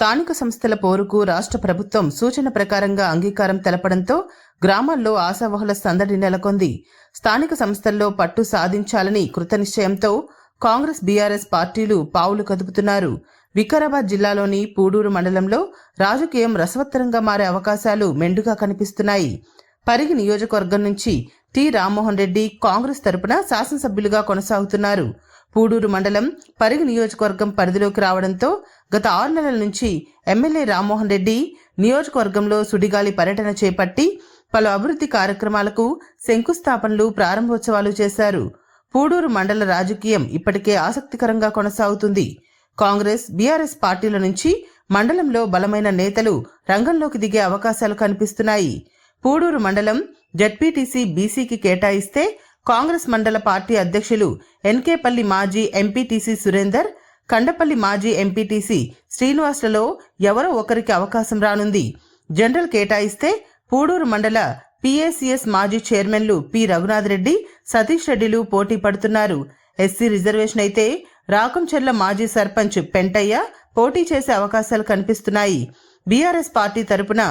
స్థానిక సంస్థల పోరుకు రాష్ట్ర ప్రభుత్వం సూచన ప్రకారంగా అంగీకారం తెలపడంతో గ్రామాల్లో ఆశావహుల సందడి నెలకొంది. స్థానిక సంస్థల్లో పట్టు సాధించాలని కృతనిశ్చయంతో కాంగ్రెస్ బీఆర్ఎస్ పార్టీలు పావులు కదుపుతున్నారు. వికారాబాద్ జిల్లాలోని పూడూరు మండలంలో రాజకీయం రసవత్తరంగా మారే అవకాశాలు మెండుగా కనిపిస్తున్నాయి. పరిగి నియోజకవర్గం నుంచి టి రామ్మోహన్ రెడ్డి కాంగ్రెస్ తరపున శాసనసభ్యులుగా కొనసాగుతున్నారు. పూడూరు మండలం పరిగి నియోజకవర్గం పరిధిలోకి రావడంతో గత ఆరు నెలల నుంచి ఎమ్మెల్యే రామ్మోహన్ రెడ్డి నియోజకవర్గంలో సుడిగాలి పర్యటన చేపట్టి పలు అభివృద్ధి కార్యక్రమాలకు శంకుస్థాపనలు ప్రారంభోత్సవాలు చేశారు. పూడూరు మండల రాజకీయం ఇప్పటికే ఆసక్తికరంగా కొనసాగుతుంది. కాంగ్రెస్ బీఆర్ఎస్ పార్టీల నుంచి మండలంలో బలమైన నేతలు రంగంలోకి దిగే అవకాశాలు కనిపిస్తున్నాయి. పూడూరు మండలం జడ్పీటీసీ బీసీకి కేటాయిస్తే కాంగ్రెస్ మండల పార్టీ అధ్యక్షులు ఎన్కేపల్లి మాజీ ఎంపీటీసీ సురేందర్ కండపల్లి మాజీ ఎంపీటీసీ శ్రీనివాస్లలో ఎవరో ఒకరికి అవకాశం రానుంది. జనరల్ కేటాయిస్తే పూడూరు మండల పీఏసీఎస్ మాజీ చైర్మన్లు పి. రఘునాథ్ రెడ్డి సతీష్ రెడ్డిలు పోటీ పడుతున్నారు. ఎస్సీ రిజర్వేషన్ అయితే రాకంచెర్ల మాజీ సర్పంచ్ పెంటయ్య పోటీ చేసే అవకాశాలు కనిపిస్తున్నాయి. బీఆర్ఎస్ పార్టీ తరపున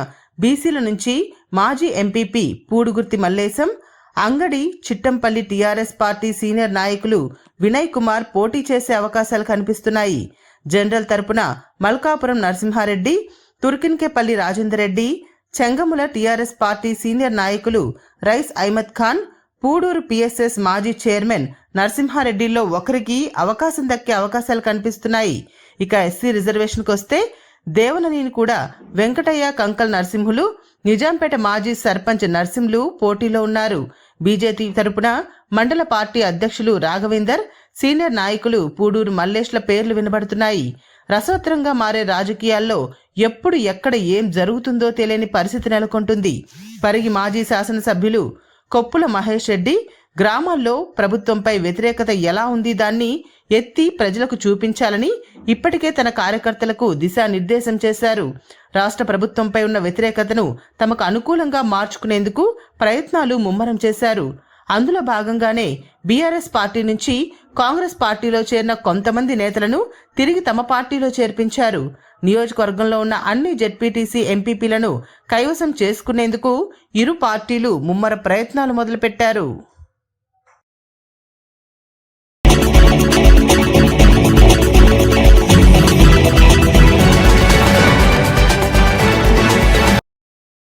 బీసీల నుంచి మాజీ ఎంపీపీ పూడుగుర్తి మల్లేశం అంగడి చిట్టంపల్లి టీఆర్ఎస్ పార్టీ సీనియర్ నాయకులు వినయ్ కుమార్ పోటీ చేసే అవకాశాలు కనిపిస్తున్నాయి. జనరల్ తరపున Malkapuram Narasimhareddy Turkinkepalli Rajender Reddy Chengamula TRS party senior నాయకులు రైస్ అహ్మద్ ఖాన్ పూడూరు పిఎస్ఎస్ మాజీ చైర్మన్ నరసింహారెడ్డిలో ఒకరికి అవకాశం దక్కే అవకాశాలు కనిపిస్తున్నాయి. ఇక ఎస్సీ రిజర్వేషన్కి వస్తే దేవననేని కూడా వెంకటయ్య కంకల్ నరసింహులు నిజాంపేట మాజీ సర్పంచ్ నరసింహులు పోటీలో ఉన్నారు. బీజేపీ తరపున మండల పార్టీ అధ్యక్షులు రాఘవేందర్ సీనియర్ నాయకులు పూడూరు మల్లేష్ల పేర్లు వినబడుతున్నాయి. రసవత్తరంగా మారే రాజకీయాల్లో ఎప్పుడు ఎక్కడ ఏం జరుగుతుందో తెలియని పరిస్థితి నెలకొంటుంది. పరిగి మాజీ శాసనసభ్యులు కొప్పుల మహేష్ రెడ్డి గ్రామాల్లో ప్రభుత్వంపై వ్యతిరేకత ఎలా ఉంది దాన్ని ఎత్తి ప్రజలకు చూపించాలని ఇప్పటికే తన కార్యకర్తలకు దిశానిర్దేశం చేశారు. రాష్ట్ర ప్రభుత్వంపై ఉన్న వ్యతిరేకతను తమకు అనుకూలంగా మార్చుకునేందుకు ప్రయత్నాలు ముమ్మరం చేశారు. అందులో భాగంగానే బీఆర్ఎస్ పార్టీ నుంచి కాంగ్రెస్ పార్టీలో చేరిన కొంతమంది నేతలను తిరిగి తమ పార్టీలో చేర్పించారు. నియోజకవర్గంలో ఉన్న అన్ని జెడ్పీటీసీ ఎంపీపీలను కైవసం చేసుకునేందుకు ఇరు పార్టీలు ముమ్మర ప్రయత్నాలు మొదలుపెట్టారు.